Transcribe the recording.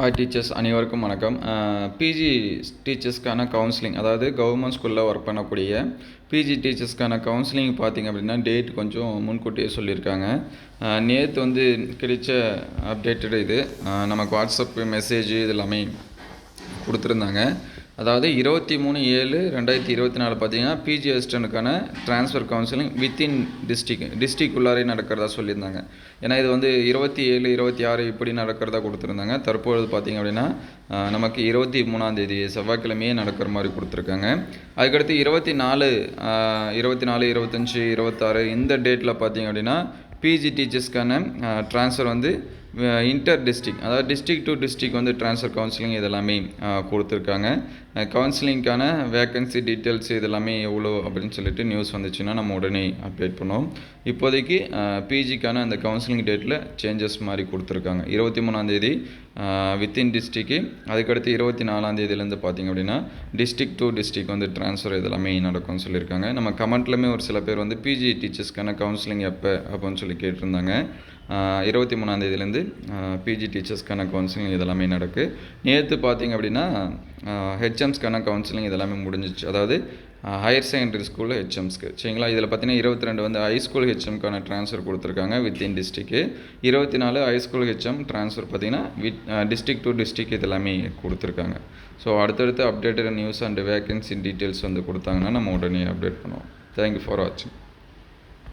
Hi teachers அனைவருக்கும் வணக்கம். PG டீச்சர்ஸ்க்கான கவுன்சிலிங் அதாவது கவர்மெண்ட் ஸ்கூலில் ஒர்க் பண்ணக்கூடிய பிஜி டீச்சர்ஸ்க்கான கவுன்சிலிங் பார்த்திங்க அப்படின்னா டேட் கொஞ்சம் முன்கூட்டியே சொல்லியிருக்காங்க. நேற்று வந்து கிடைச்ச அப்டேட்டட் இது. நமக்கு வாட்ஸ்அப் மெசேஜ் இது எல்லாமே கொடுத்துருந்தாங்க. அதாவது இருபத்தி மூணு ஏழு ரெண்டாயிரத்தி இருபத்தி நாலு பார்த்தீங்கன்னா PG அசிஸ்டனுக்கான transfer counselling within district district உள்ளாரே நடக்கிறதா சொல்லியிருந்தாங்க. ஏன்னா இது வந்து இருபத்தி ஏழு இருபத்தி ஆறு இப்படி நடக்கிறதா கொடுத்துருந்தாங்க. தற்பொழுது பார்த்தீங்க அப்படின்னா நமக்கு இருபத்தி மூணாந்தேதி செவ்வாய்க்கிழமையே நடக்கிற மாதிரி கொடுத்துருக்காங்க. அதுக்கடுத்து இருபத்தி நாலு இருபத்தி நாலு இருபத்தஞ்சி இருபத்தாறு இந்த டேட்டில் பார்த்தீங்க அப்படின்னா பிஜி டீச்சர்ஸ்க்கான ட்ரான்ஸ்ஃபர் வந்து இன்டர் டிஸ்ட்ரிக் அதாவது டிஸ்ட்ரிக் டு டிஸ்ட்ரிக் வந்து ட்ரான்ஸ்ஃபர் கவுன்சிலிங் இதெல்லாமே கொடுத்துருக்காங்க. கவுன்சிலிங்க்கான வேக்கன்சி டீட்டெயில்ஸ் இதெல்லாமே எவ்வளோ அப்படின்னு சொல்லிட்டு நியூஸ் வந்துச்சுன்னா நம்ம உடனே அப்டேட் பண்ணுவோம். இப்போதைக்கு பிஜிக்கான அந்த கவுன்சிலிங் டேட்டில் சேஞ்சஸ் மாதிரி கொடுத்துருக்காங்க. இருபத்தி மூணாந்தேதி வித்தின் டிஸ்ட்ரிக்கு அதுக்கடுத்து இருபத்தி நாலாந்தேதியிலேருந்து பார்த்தீங்க அப்படின்னா டிஸ்ட்ரிக் டு டிஸ்ட்ரிக் வந்து ட்ரான்ஸ்ஃபர் இதெல்லாமே நடக்கும்னு சொல்லியிருக்காங்க. நம்ம கமெண்ட்லையுமே ஒரு சில பேர் வந்து பிஜி டீச்சர்ஸ்க்கான கவுன்சிலிங் எப்போ அப்படின்னு சொல்லி கேட்டிருந்தாங்க. இருபத்தி மூணாந்தேதியிலேருந்து பிஜி டீச்சர்ஸ்க்கான கவுன்சிலிங் இதெல்லாமே நடக்கு. நேற்று பார்த்தீங்க அப்படின்னா ஹெச்எம்ஸ்க்கான கவுன்சிலிங் இதெல்லாமே முடிஞ்சிச்சு. அதாவது ஹையர் செகண்டரி ஸ்கூலில் ஹெச்எம்ஸ்க்கு சரிங்களா? இதில் பார்த்தீங்கன்னா இருபத்தி ரெண்டு வந்து ஹை ஸ்கூல் ஹெச்எம்க்கான ட்ரான்ஸ்ஃபர் கொடுத்துருக்காங்க வித்தின் டிஸ்ட்ரிக்கு இருபத்தி நாலு ஹை ஸ்கூல் ஹெச்எம் ட்ரான்ஸ்ஃபர் பார்த்தீங்கன்னா வித் டிஸ்ட்ரிக் டு டிஸ்ட்ரிக் இதெல்லாமே கொடுத்துருக்காங்க. ஸோ அடுத்தடுத்து updated news and vacancy details வந்து கொடுத்தாங்கன்னா நம்ம உடனே அப்டேட் பண்ணுவோம். தேங்க்யூ ஃபார் வாட்சிங்